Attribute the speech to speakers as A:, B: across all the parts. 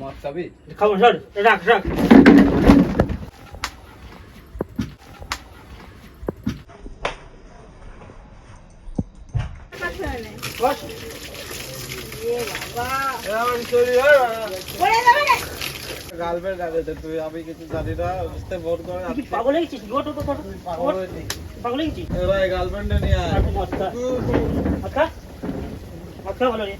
A: মদ খাবি
B: খাব সর রাখ রাখ।
A: গার্লফ্রেন্ড আছে তুই আমি কিছু জানি না বুঝতে ফোন করে
B: পাগল হয়ে গেছিস? ওঠ ওঠ ওঠ, ওঠ
A: পাগল
B: ওঠ।
A: হয়েছি।
B: পাগল হয়ে গেছিস?
A: এ ভাই নিয়ে আয়?
B: মদ খা? ভালো রে।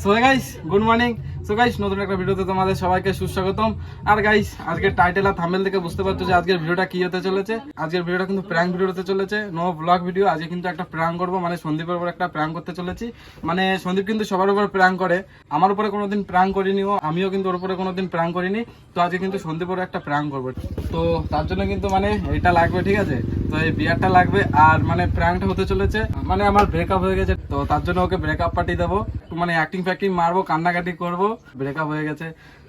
C: So guys good morning so guys নতুন একটা ভিডিওতে তোমাদের সবাইকে সুস্বাগতম। আর গাইস আজকের টাইটেল আর থাম্বনেল থেকে বুঝতে পারছ যে আজকের ভিডিওটা কি হতে চলেছে। আজকের ভিডিওটা কিন্তু প্র্যাঙ্ক ভিডিও হতে চলেছে নো ব্লগ ভিডিও আজকে কিন্তু একটা প্র্যাঙ্ক করব মানে সন্দীপের উপর একটা প্র্যাঙ্ক করতে চলেছি। মানে সন্দীপ কিন্তু সবার উপর প্র্যাঙ্ক করে, আমার উপরে কোনোদিন প্র্যাঙ্ক করিনি ও, আমিও কিন্তু ওর উপরে কোনোদিন প্র্যাঙ্ক করিনি। তো আজকে কিন্তু সন্দীপের একটা প্র্যাঙ্ক করব। তো তার জন্য কিন্তু মানে এটা লাগবে, ঠিক আছে? তো এই বিয়ারটা লাগবে, আর মানে প্র্যাঙ্কটা হতে চলেছে মানে আমার ব্রেকআপ হয়ে গেছে। তো তার জন্য ওকে ব্রেকআপ পার্টি দেবো। মানে অ্যাক্টিং ফ্যাক্টিং মারবো, কান্নাকাটি করব। ব্রেকআপ হয়ে গেছে।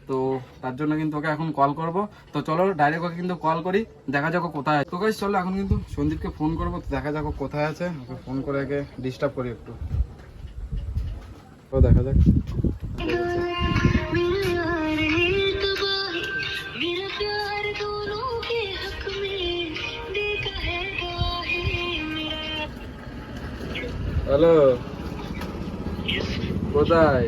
C: তো তার জন্য কিন্তু ওকে এখন কল করব। তো চলো ডাইরেক্ট ওকে কিন্তু কল করি, দেখা যাক কোথায় আছে। তো গাইস চলো এখন কিন্তু সন্দীপকে ফোন করব, তো দেখা যাক কোথায় আছে। ওকে ফোন করে ওকে ডিস্টার্ব করি একটু। তো দেখা যাক। হ্যালো কোথায়?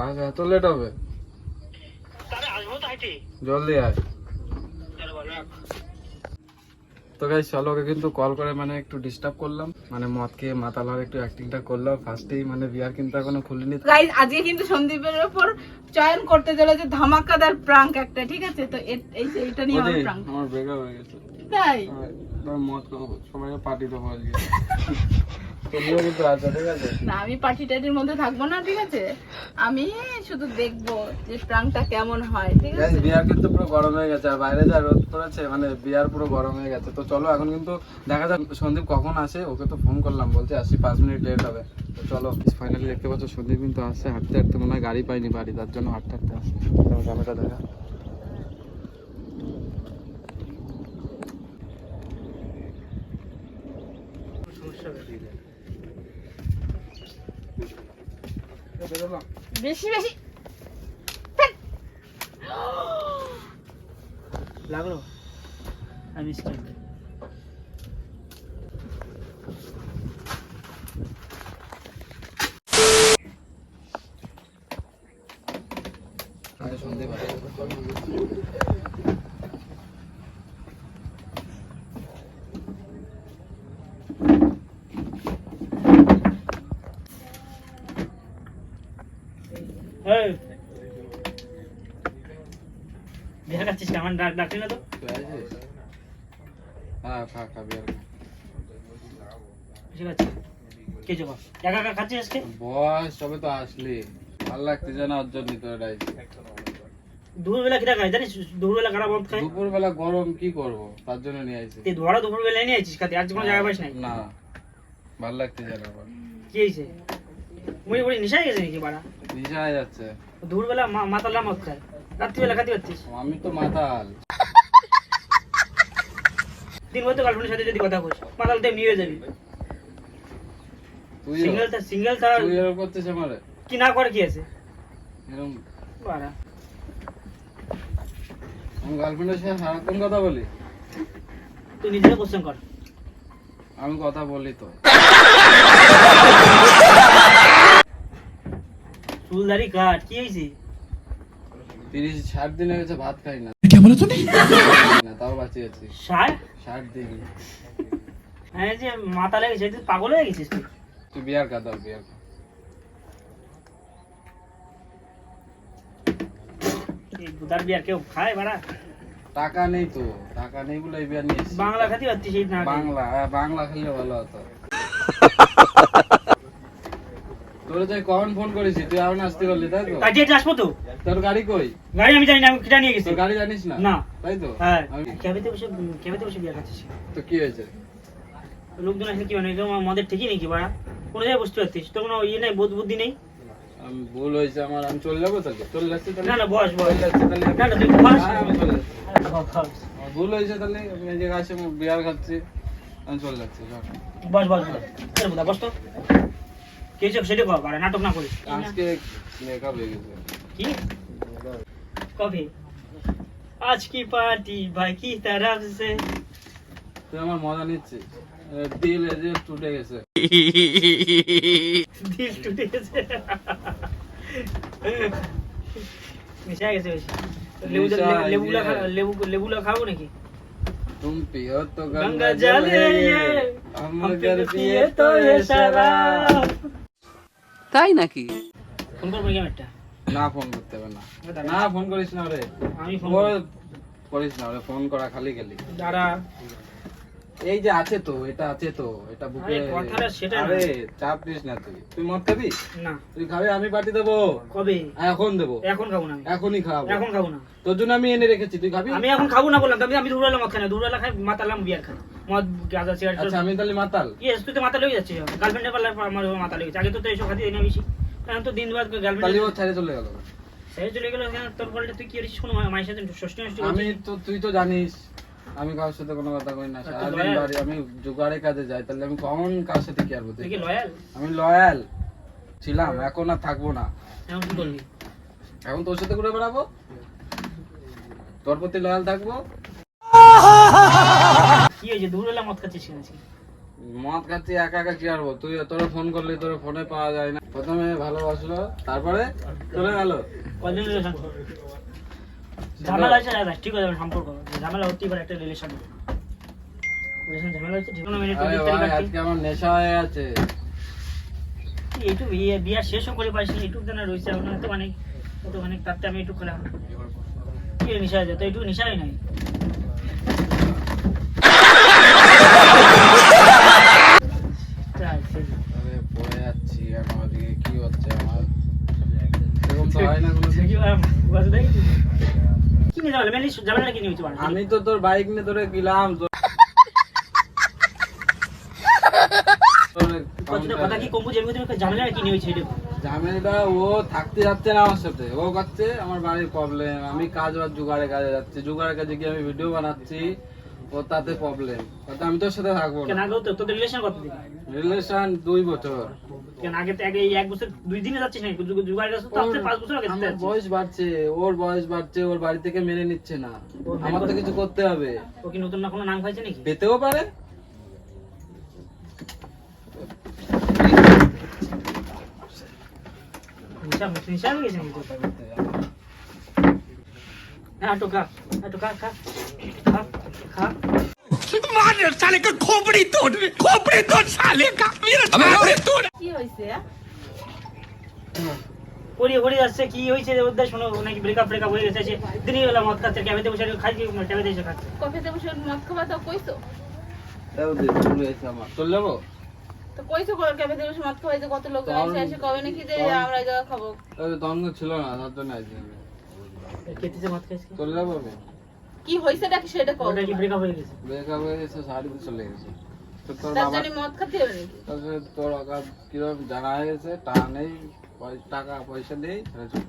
B: পাঁচ
C: এত লেট হবে। জলদি আয়।
B: চলো।
C: তো গাই চলো কিন্তু কল করে মানে একটু ডিস্টার্ব করলাম। মানে মদ খেয়ে মাতাল হওয়ার একটু অ্যাক্টিংটা করলাম ফার্স্টেই মানে বিয়ার কিন্তু এখনও খুলিনি।
D: গাইজ আজকে কিন্তু সন্দীপের ওপর চয়ন করতে চলেছে ধামাকাদার প্রাঙ্ক একটা ঠিক আছে? তো এই যে এটা নিয়ে আমার প্রাঙ্ক
C: আমার ব্রেকআপ হয়ে গেছে।
D: তাই?
C: আর মদ খাব। সবাইকে পার্টি দেবো আজকে। তুমিও কিন্তু আছো ঠিক আছে?
D: না আমি পার্টি টাটির মধ্যে থাকব না ঠিক আছে? আমি শুধু দেখব যে প্রাঙ্কটা কেমন হয় ঠিক আছে?
C: বিয়ার কিন্তু পুরো গরম হয়ে গেছে আর বাইরে যা রোদ পড়েছে মানে বিয়ার পুরো গরম হয়ে গেছে। তো চলো এখন কিন্তু দেখা যাক সন্দীপ কখন আসে ওকে তো ফোন করলাম বলছে আসি পাঁচ মিনিট লেট হবে। তো চলো ফাইনালি দেখতে পাচ্ছ সন্দীপ কিন্তু আসছে হাঁটতে হাঁটতে মনে হয় গাড়ি পাইনি বাড়ি তার জন্য হাঁটতে হাঁটতে আসছে। ক্যামেরা দেখা।
D: বেশি বেশি।
B: লাগল? আমি স্ট্যান্ড
C: আরে সন্দীপ আসে।
B: এই। খাচ্ছিস কি? ডাক ডাকলি না তো?
C: হ্যাঁ খা খা বিয়ার
B: ঠিক আছে কে যাব? একা একা খাচ্ছিস আজকে?
C: বয়স সবে তো আসলি। ভালো লাগতেছে না ওর জন্যই তো
B: দুপুরবেলা কিটা খাই জানিস? দুপুরবেলা কারা বন্ধ খাই
C: দুপুর বেলা গরম কি করব? তার জন্য নিয়ে আইছি।
B: তুই ধরা দুপুরবেলা নিয়ে আছিস খাতে আর কোনো জায়গা পাইস নাই?
C: না। ভালো লাগতেছে না আবার।
B: কি হয়েছে মুই বলি নিশাই গেছে নাকি বাড়া?
C: নিশা হয়ে যাচ্ছে।
B: দুপুরবেলা মা- মদ খায় রাত্রিবেলা খাতে পারছিস
C: আমি তো মাতাল।
B: দিন গার্লফ্রেন্ডের সাথে যদি কথা মাতাল হয়ে যাবি। সিঙ্গেল
C: তুই এরকম আমারে?
B: কি না করে কি আছে?
C: এরকম
B: বাড়া।
C: আমি গার্লফ্রেন্ডের সাথে সারাক্ষণ কথা বলি?
B: তুই নিজের কোশ্চেন কর।
C: আমি কথা বলি তো।
B: চুলদারি কাট কি হয়েছে?
C: তিরিশ ষাট দিন হয়ে গেছে ভাত খাই না। না তাও বাঁচিয়ে আছি
B: সার
C: ষাট দিন।
B: হ্যাঁ যে মাথা লেগেছে তুই পাগল হয়ে গেছিস তুই।
C: তুই বিয়ার খা দাও বিয়ার খা।
B: এই বিয়ার কেউ খায় বাড়া?
C: টাকা নেই তো টাকা নেই বলে বিয়ার নিয়ে
B: বাংলা খাতি পারছিস এই না
C: বাংলা হ্যাঁ বাংলা খেললে ভালো হতো। তোর যে কখন ফোন করেছি? তুই এখন আসতে পারলি তাই তো?
B: কাজে আসব তো।
C: তোর গাড়ি কই?
B: গাড়ি আমি জানি না আমি কিটা নিয়ে গেছি।
C: তোর গাড়ি জানিস না?
B: না।
C: তাই তো?
B: হ্যাঁ। ক্যাবেতে বসে ক্যাবেতে বসে বিয়ার খাচ্ছিস
C: তো কি হয়েছে?
B: লোকজন আসলে কি মানে মদের ঠিকই নেই কি বাড়া কোনো জায়গায় বসতে পারছিস তোর কোনো ইয়ে নেই বোধ বুদ্ধি নেই?
C: আমি ভুল হয়েছে আমার আমি চলে যাব তাহলে? চলে যাচ্ছি
B: না না বস বস।
C: চলে যাচ্ছি তাহলে?
B: না না তুই বস।
C: হ্যাঁ, আমি চলে যাচ্ছি। আমার ভুল হয়েছে তাহলে? আমি জায়গায় আসে বিয়ার খাচ্ছি। আমি চলে যাচ্ছি।
B: বস বস বস। আরে বোধা বস তো। কে চোখ সেটা কর বাড়া নাটক না করিস
C: আজকে মেকআপ হয়ে গেছে
B: কি কবে आज की पार्टी भाई की तरफ से
C: তুই আমার মজা নিচ্ছিস এ, দিল এই যে টুটে গেছে
B: দিল টুটে গেছে মিশা গেছে বেশি লেবু
C: মিশা
B: লেবুগুলা
C: গিয়ে।
B: খা- লেবু লেবুলা খাবো নাকি
C: तुम पियो तो
B: गंगा
C: गंगा
B: जल
C: जल
B: है
C: है
B: ये,
C: ये
B: हम
C: हम
B: पिए
C: अगर
B: पिए
C: पिए
B: तो
C: तो
B: ये
C: ये
B: शराब
C: शराब
E: তাই নাকি?
B: ফোন করব কেন একটা?
C: না ফোন করতে হবে না। না ফোন করিস না রে।
B: আমি ফোন
C: করিস না রে ফোন করা খালি খালি।
B: দাঁড়া।
C: এই যে আছে তো এটা আছে তো এটা বুকে
B: আরে কথাটা সেটা
C: আরে চাপ নিস না তুই। তুই মদ খাবি?
B: না।
C: তুই খাবি আমি পার্টি দেবো।
B: কবে?
C: এখন দেবো।
B: এখন খাব না
C: এখনই খাব।
B: এখন খাব না।
C: তোর জন্য আমি এনে রেখেছি তুই খাবি?
B: আমি এখন খাব না বললাম আমি আমি মদ খাই না। খাই মাতালাম বিয়ার খাই। মদ গাঁজা সিগারেট
C: আচ্ছা আমি তাহলে মাতাল।
B: ইয়েস তুই তো মাথা লেগে যাচ্ছিস। গার্লফ্রেন্ডের পাল্লা আমার মাথা লেগেছে আগে তো তো এইসব খাতে না বেশি এখন তো দিন বাদ গার্লফ্রেন্ড
C: ছেড়ে চলে গেল।
B: সেরে চলে গেল তোর বলতে তুই কি করিস কোনো মায়ের সাথে ষষ্ঠী
C: আমি তো তুই তো জানিস। আমি কারোর সাথে কোনো কথা কই না
B: তুই
C: সারাদিন বাড়ি আমি জোগাড়ে কাজে যাই তাহলে আমি কখন কার সাথে কি আর বলতে
B: তুই কি লয়াল
C: আমি লয়াল ছিলাম এখন আর থাকব না।
B: এখন
C: তোর সাথে ঘুরে বেড়াবো? তোর প্রতি লয়াল থাকব?
B: কি হয়েছে? দুবেলা মদ খাচ্ছিস শুনেছি
C: মদ খাচ্ছি একা একা কি আরবো তুই তোরা ফোন করলি তোর ফোনে পাওয়া যায় না। প্রথমে ভালোবাসলো তারপরে চলে গেল।
B: কদিন ঝামেলা আছে দাদা ঠিক আছে সম্পর্ক। ঝামেলা হতেই পারে একটা রিলেশন রিলেশন ঝামেলা হচ্ছে যে কোনো মিনিট
C: আজকে আমার নেশা হয়ে আছে
B: এইটুকু বিয়ে বিয়ার শেষও করে পাইছি এইটুকু জানা রয়েছে এখন তো মানে তো তাতে আমি একটু খেলাম। কি নিশা আছে তো নিশাই নাই তাই, সেই।
C: আরে পড়ে যাচ্ছি এখন ওদিকে কি হচ্ছে আমার এরকম তো হয় না কোনো
B: দেখি, আহ, বাস দেখি। ঝামেলা কি
C: আমি তো তোর বাইক নিয়ে তোরে গেলাম
B: কথা কি কম্পু জমি তুমি ঝামেলা কি নিয়ে
C: ঝামেলাটা ও থাকতে যাচ্ছে না আমার সাথে। ও করছে আমার বাড়ির প্রবলেম আমি কাজ বাজ জোগাড়ে কাজে যাচ্ছি। জোগাড়ে কাজে গিয়ে আমি ভিডিও বানাচ্ছি। ও তাতে প্রবলেম তাতে আমি তোর সাথে থাকব
B: কেন আগেও তো তোদের রিলেশন কত দিন
C: রিলেশন দুই বছর।
B: কেন আগে তো আগে এক বছর দুই দিনে যাচ্ছিস না জুগাড় গেছে তো আপনার পাঁচ বছর আগে
C: আমার বয়স বাড়ছে ওর বয়স বাড়ছে ওর বাড়ি থেকে মেনে নিচ্ছে না। আমার তো কিছু করতে হবে।
B: ও কি নতুন না কোনো নাম খাইছে নাকি?
C: পেতেও পারে।
B: নিশা নিশা হয়ে গেছে নাকি? হ্যাঁ একটু খা খা খা। খা
D: কি হয়েছে
B: পড়িয়ে পড়িয়ে যাচ্ছে কি হয়েছে ওদের শোনো নাকি ব্রেকআপ ব্রেকআপ হয়ে গেছে দিনই বেলা মদ খাচ্ছে ক্যাবেতে বসে খাই কি ক্যাবেতে এসে খাচ্ছে।
D: কফিতে বসে মদ খাবা তো কইছো?
C: তাও দে, হয়েছে আমার। চলে যাব?
D: তো কইছো বসে মদ কত লোক
C: তখন-
D: এসে এসে কবে নাকি যে আমরা জায়গা খাব?
C: তবে তখন ছিল না তার জন্য আইছি আমি।
B: খেতেছে মদ খাইছে।
C: চলে যাব আমি?
D: কি হয়েছে নাকি সেটা কও
B: ওটা কি ব্রেকআপ হয়ে গেছে?
C: ব্রেকআপ হয়ে গেছে শাড়ি চলে গেছে। তো তোর বাবা
D: জন্য মদ খাতে হবে নাকি?
C: তারপরে তোর অকাত কীরকম জানা গেছে নেই টাকা পয়সা নেই ছেড়ে চলে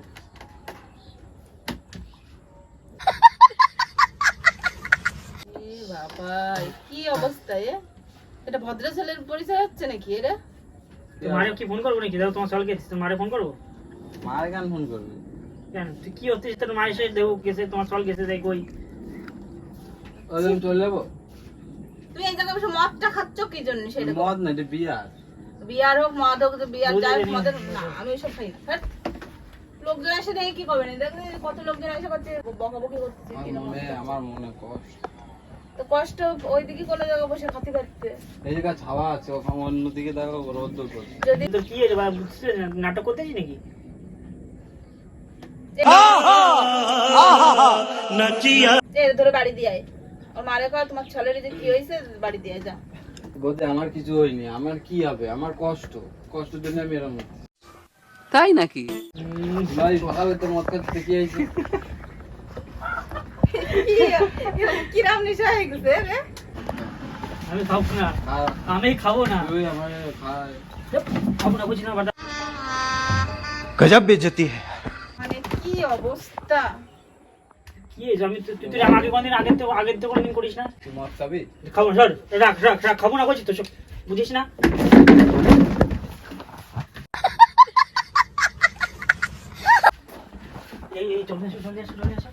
D: বাবা কি অবস্থা এ? এটা ভদ্র ছেলের পরিচয় হচ্ছে নাকি এরা
B: মারে কি ফোন করব নাকি? দাও তোমার সলকে মারে ফোন করব?
C: মার গান ফোন করবি?
B: কেন? তুই কি হচ্ছে তোর মায়ের সাথে দেবো গেছে তোমার সল গেছে কই।
C: আমি চলে যাব।
D: তুমি এই জায়গায় বসে মদটা খাচ্ছ কি জন্য সেটা
C: মদ না এটা বিয়ার।
D: বিয়ার হোক মদ হোক বিয়ার যাই হোক মদের না আমি ওইসব খাই না। লোকজন এসে দেখে কি করবে? না কত লোকজন এসে করছে বকাবকি করতেছে
C: আমার মনে মনে কষ্ট।
D: তো কষ্ট ওইদিকে কোনো জায়গায় বসে খাতে পারতে
C: এই জায়গায় ছাওয়া আছে ওখানে অন্যদিকে দেখো রোদ্দুর করছে।
D: যদি
B: তোর কি হয়েছে বা বুঝতে নাটক করতেছিস নাকি?
D: এ ধরে বাড়ি দিয়ে আয়। মারে তোমার ছেলের যে কি বাড়ি দিয়ে
C: আমার কিছু আমার কি হবে? আমার কষ্ট। জন্য আমি এরকম
E: তাই নাকি?
C: ভাই তো কি
D: গেছে রে?
B: আমি খাব না।
C: হ্যাঁ।
B: আমি খাব না।
C: আমার খাই।
B: খাব না বুঝি না
F: গজব বেজতি
D: মানে কি অবস্থা?
B: কি হয়েছে আমি তুই তুই আমাকে কোনদিন আগের থেকে আগের থেকে কোনদিন করিস না?
C: তুই মদ খাবি?
B: খাব সর রাখ রাখ রাখ খাব না বলছি তো সব বুঝিস না? এই এই চলে আসো চলে আসো চলে আসো।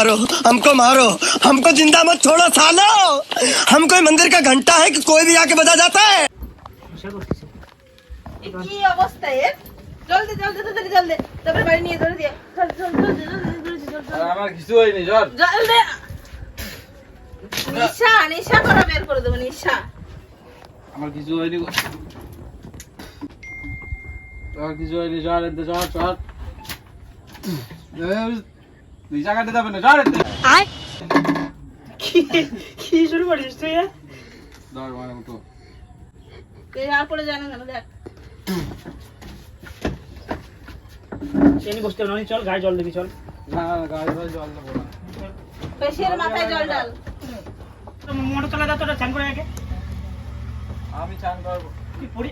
F: मारो हमको मारो हमको जिंदा मत छोड़ो सालो हम कोई मंदिर का घंटा है कि कोई भी आके बजा जाता है
B: নেশা করতেছে
D: এ কি অবস্থা এর জলদি জলদি জলদি জলদি তারপরে বাড়ি নিয়ে ধরে দিয়ে জলদি জলদি জলদি জলদি জলদি জলদি
C: আর আমার কিছু হয়নি জ্বর
D: জলদি নিশা নিশা করা বের করে দেবো নিশা
C: আমার কিছু হয়নি গো। আমার কিছু হয়নি জ্বর এতে জ্বর জ্বর নিশা কাটে যাবে না জ্বর এতে
B: কি কি শুরু করিস তুই?
C: মানে মতো
D: কে আর পড়ে জানে না দেখ।
B: এমনি বসতে না, চল গায়ে জল দিবি চল।
C: না গাড়ি জল দেবো না।
D: পেশের মাথায় জল ডাল
B: মোটর চালা যা তোরা চান করে আগে।
C: আমি চান করব।
B: পড়ে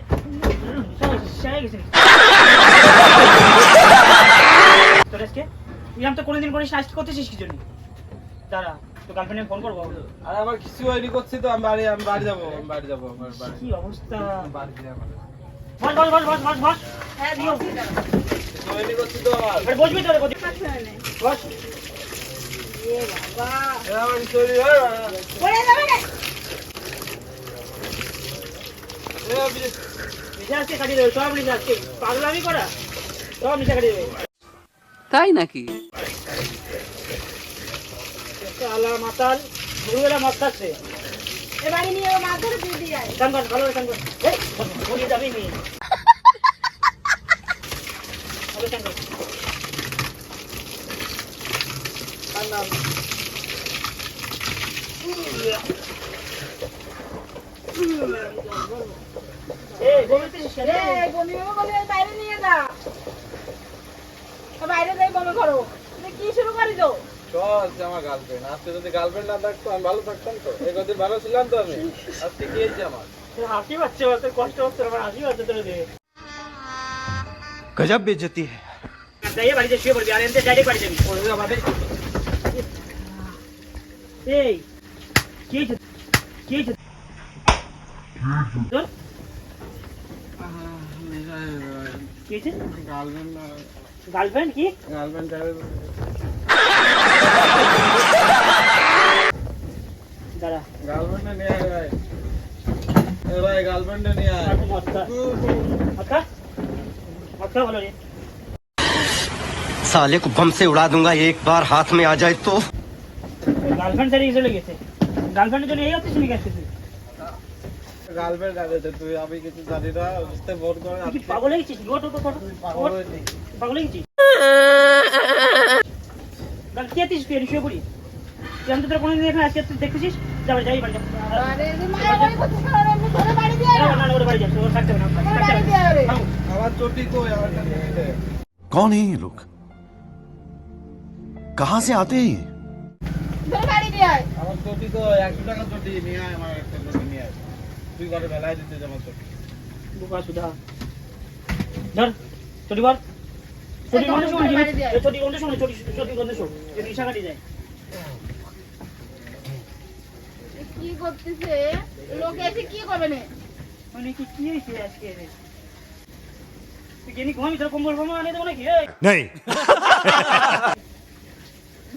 B: তোর আজকে? তুই আমি তো কোনোদিন করিস করতেছিস কি জন্য? দাঁড়া তো গার্লফ্রেন্ডে ফোন করব?
C: আর আমার কিছু হয়নি করছি তো আমি বাড়ি আমি বাড়ি যাব আমি বাড়ি যাব আমার বাড়ি।
B: কি অবস্থা?
C: বাড়ি আমার।
B: বস বস বস বস বস বস।
D: হ্যাঁ দিও
C: হয়নি করছি তো আমার
B: বসবি তো বসবি। বস।
D: এ বাবা।
C: এ আমার কিছু হয়নি হয়
D: যাবে না।
C: এ আমি
B: নিজে আজকে কাটিয়ে দেবে। সব আজকে পাগলামি করা। সব নিজে কাটিয়ে দেবে।
E: তাই নাকি?
B: এই
D: বমি বলে বাইরে নিয়ে যা বাইরে যাই মনে করো তুমি কি শুরু করে দাও
C: চল যে আমার গার্লফ্রেন্ড আজকে যদি গার্লফ্রেন্ড না থাকতো আমি ভালো থাকতাম তো এই কদিন ভালো ছিলাম তো আমি আজকে কি হয়েছে আমার
B: হাসি পাচ্ছে তোর কষ্ট হচ্ছে আমার হাসি পাচ্ছে তোর দিয়ে
F: গজব বেজতি হ্যায়
B: যাইয়ে বাড়িতে শুয়ে পড়বি আর এমনি ডাইরেক্ট বাড়ি যাবি
C: পড়বি আমাদের
B: এই কি হয়েছে কি হয়েছে কি হয়েছে
C: গার্লফ্রেন্ড
B: গার্লফ্রেন্ড কি
C: গার্লফ্রেন্ড যাবে
B: দাঁড়া
C: গার্লফ্রেন্ড নিয়ে আয় ভাই এ ভাই গার্লফ্রেন্ড নিয়ে আয়
B: মক্কা মক্কা মক্কা বলো রে
F: साले को बम से उड़ा दूंगा एक बार हाथ में आ जाए तो
B: গার্লফ্রেন্ড সারিয়ে চলে গেছে গার্লফ্রেন্ডের জন্য এই হচ্ছে শুনে গেছে তুই
A: গার্লফ্রেন্ড গাড়িতে তুই আমি কিছু জানি না বুঝতে ফোন করে
B: তুই কি পাগল হয়ে গেছিস ওট ওট ওট
A: পাগল হয়েছি।
B: পাগল হয়ে গেছিস গাল কি আছিস তুই শুয়ে পড়ি তুই আমি তো তোর কোনোদিন এখানে আজকে তুই দেখতেছিস যাবে যাই বাড়ি যা
D: আরে এ মায়া বাড়ি করতে ছাড়া এমনি ধরে বাড়ি দিয়ে
B: না, না, না, ওরে বাড়ি যা, ওর থাকতে হবে না, থাকতে হবে
D: বাড়ি
B: না।
D: দিয়ে আরে
B: থামো।
A: আমার চটি কই আমার কাছে দে।
G: कौन है ये लोग कहां से आते हैं ये
D: ধরে বাড়ি দিয়ে আয়
A: আমার চটি তো একশো টাকা চটি নিয়ে আয় আমার তুই ঘরে বেলায় দিতে যা আমার চটি
B: সুধা। ধর চটি বল চটি গন্ধ শোন
D: বাড়ি দিয়ে আয়।
B: চটি গন্ধ শোন চটি চটি গন্ধ শোন। যদি ইশা যায়।
D: কি করতেছে? লোকে এসে কি করবে না?
B: মানে কি কি আজকে রে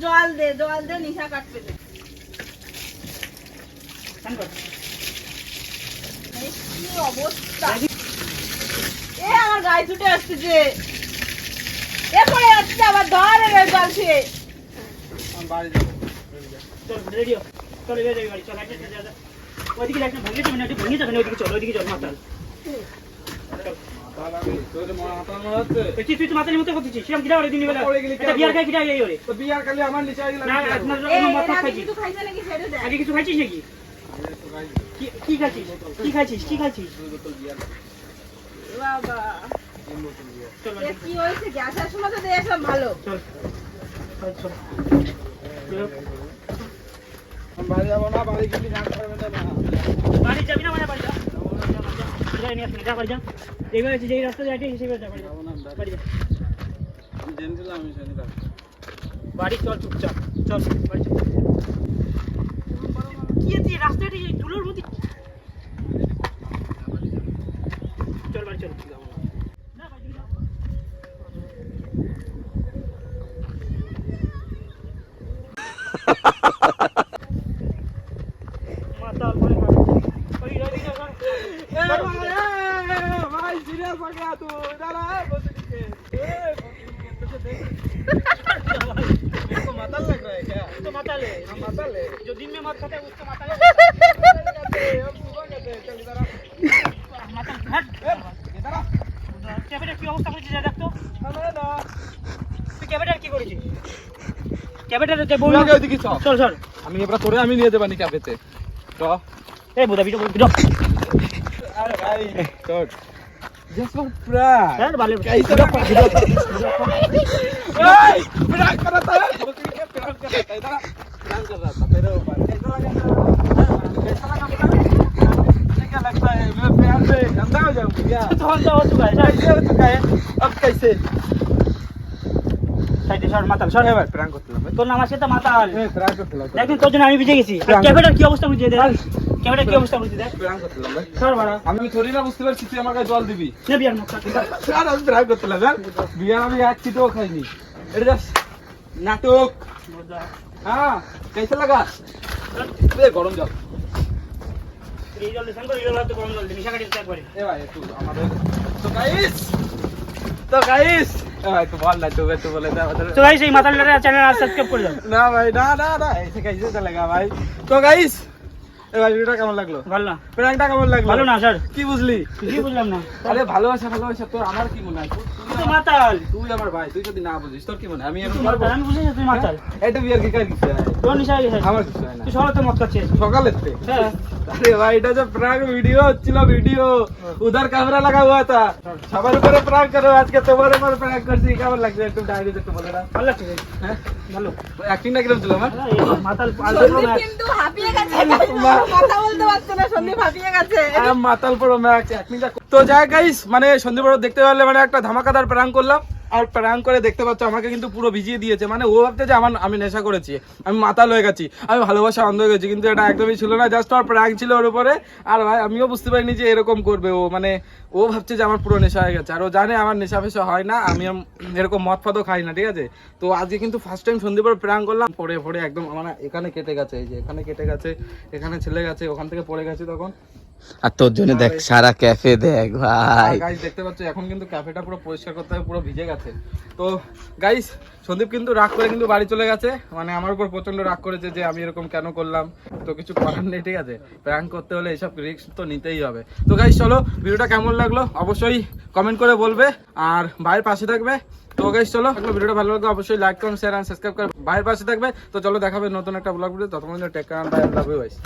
D: জল দে জল দে নিশা কাটবে কি অবস্থা? এ আমার গায়ে ছুটে আসতেছে। এ পড়ে যাচ্ছে আবার ধরে রে খেয়ে
C: আমি বাড়ি যাব।
B: চল রেডিও চল এবার যাবি বাড়ি। চল একটা যা যা ওইদিকে একটা যাবে না যাবে না ওইদিকে চল ওইদিকে চল মাতাল।
C: আমার নিচে আগে
D: কিছু
B: খাইছিস নাকি? কি-
D: বাবা। হয়েছে? গ্যাসের সময় তো দেখলাম ভালো।
B: চল
C: বাড়ি যাব না বাড়ি গেলি না
B: বাড়ি যাবি না মানে বাড়ি যা। যাই নিয়ে যা বাড়ি যা। এইভাবে যেই রাস্তা যাই সেইভাবে যা বাড়ি যা। বাড়ি যা।
C: আমি জেনেছিলাম আমি জানি
B: বাড়ি চল চুপচাপ। চল বাড়ি চল। রাস্তাটা এই ধুলোর মধ্যে। চল বাড়ি চল। না, जो दिन में मत खाता है उसको माताल है
C: हम सुबह कहते हैं चल इधर आ
B: মাতাল হট
C: इधर आ
B: ক্যাবেটার কি অবস্থা করেছিস দেখ তো
C: हमें ना
B: তুই ক্যাবেটার কি করেছিস ক্যাবেটার যে বউ
C: তুই আগে ওইদিকে চল।
B: চল চল
C: আমি এবার তোরে আমি নিয়ে যাবানি ক্যাফেতে তো
B: এই বোদা ভিডিও ভিডিও
C: আরে ভাই চল जस्ट फॉर प्राग
B: হ্যাঁ ভালো
C: कैसे ना ভিডিও ए प्राग कर रहा था प्राग कर रहा था इधर आ प्राग कर रहा था तेरे ऊपर कैसा लगा कैसा लगा बता मुझे क्या लगता है मैं प्यार से गंदा हो जाऊंगी क्या
B: তো হল हो चुका है
C: कैसे हो चुका है अब कैसे
B: সাইডে সর মাতাল সর
C: এবার প্রাঙ্ক করছিলাম
B: তোর নাম আছে তো মাতাল
C: এ প্রাঙ্ক করছিলাম
B: দেখুন তোর জন্য আমি ভিজে গেছি আর ক্যাবেটার কি অবস্থা বুঝিয়ে দে ক্যামেরা কি অবস্থা
C: বলছিস দেখ?
B: স্যার বড়।
C: আমি থরি না বুঝতে পারছি তুই আমাকে জল দিবি।
B: না বিয়ার মুখ
C: স্যার আমি ড্রাইভ করতে লাগবে বিয়ার আমি এক চিটও খাইনি। এটা জাস্ট নাটক। হ্যাঁ কেসে লাগা? এ গরম জল।
B: এই জল দেন করে তো গরম জল দিন মিশা কাটি
C: চেক তো গাইস তো গাইস। তো
B: গাইস এই মাতালটারে চ্যানেল আর সাবস্ক্রাইব করে দাও।
C: না ভাই না না না এসে কাইসে চলেগা ভাই। তো গাইস ভিডিওটা কেমন লাগল?
B: ভালো না।
C: প্র্যাঙ্কটা কেমন লাগল?
B: ভালো না স্যার।
C: কি বুঝলি?
B: কি বুঝলাম না।
C: আরে ভালোবাসা ভালোবাসা তোর আমার কি মনে হয়? তুই-
B: তুই তো মাতাল।
C: তুই আমার ভাই তুই যদি না বুঝিস তোর কি মনে আমি
B: তুই মাতাল
C: পারব?
B: আমি বুঝেছি তুই মাতাল।
C: এটা বিয়ার কি কার কিছু
B: তোর নিশা
C: আমার কিছু না।
B: তুই সকালে তো মদ খাচ্ছিস।
C: সকালের থেকে?
B: হ্যাঁ।
C: আরে ভাই এটা যে প্রাগ ভিডিও হচ্ছিল ভিডিও উধার ক্যামেরা লাগা হুয়া था সবার উপরে প্রাগ করো আজকে তোমার উপরে প্রাগ করছি। কেমন লাগছে? একটু ডায়েরি একটু বলে দাও।
B: ভালো লাগছে
C: হ্যাঁ?
B: ভালো।
C: অ্যাক্টিংটা কীরকম ছিল আমার?
B: মাতাল
D: কিন্তু হাঁপিয়ে গেছে।
C: ম্যাচ তো যাই গাইস মানে সন্দীপ দেখতে পারলে মানে একটা ধামাকাদার প্রাণ করলাম। আর প্রাণ করে দেখতে পাচ্ছ, আমাকে কিন্তু পুরো ভিজিয়ে দিয়েছে। মানে ও ভাবতে যে আমার আমি নেশা করেছি, আমি মাতাল হয়ে গেছি, আমি ভালোবাসা অন্ধ হয়ে গেছি, কিন্তু এটা একদমই ছিল না জাস্ট ওর প্রাণ ছিল ওর উপরে। আর ভাই, আমিও বুঝতে পারিনি যে এরকম করবে ও। মানে ও ভাবছে যে আমার পুরো নেশা হয়ে গেছে। আর ও জানে আমার নেশা ফেশা হয় না, আমি এরকম মদ ফদও খাই না, ঠিক আছে? তো আজকে কিন্তু ফার্স্ট টাইম সন্দীপের প্রাণ করলাম। পরে পরে একদম আমার এখানে কেটে গেছে, এই যে এখানে কেটে গেছে, এখানে ছেলে গেছে, ওখান থেকে পড়ে গেছে তখন।
E: আর তোর জন্য দেখ সারা ক্যাফে দেখ ভাই।
C: গাইস দেখতে পাচ্ছ এখন কিন্তু ক্যাফেটা পুরো পরিষ্কার করতে হবে পুরো ভিজে গেছে। তো গাইস সন্দীপ কিন্তু রাগ করে কিন্তু বাড়ি চলে গেছে। মানে আমার উপর প্রচণ্ড রাগ করেছে যে আমি এরকম কেন করলাম। তো কিছু করার নেই ঠিক আছে? প্র্যাঙ্ক করতে হলে এসব রিস্ক তো নিতেই হবে। তো গাইস চলো ভিডিওটা কেমন লাগল অবশ্যই কমেন্ট করে বলবে। আর ভাইয়ের পাশে থাকবে। তো গাইস চলো ভিডিওটা ভালো লাগল অবশ্যই লাইক করুন শেয়ার আর সাবস্ক্রাইব করে ভাইয়ের পাশে থাকবে। তো চলো দেখাবে নতুন একটা ব্লগ ভিডিও ততক্ষণ take care bye love you guys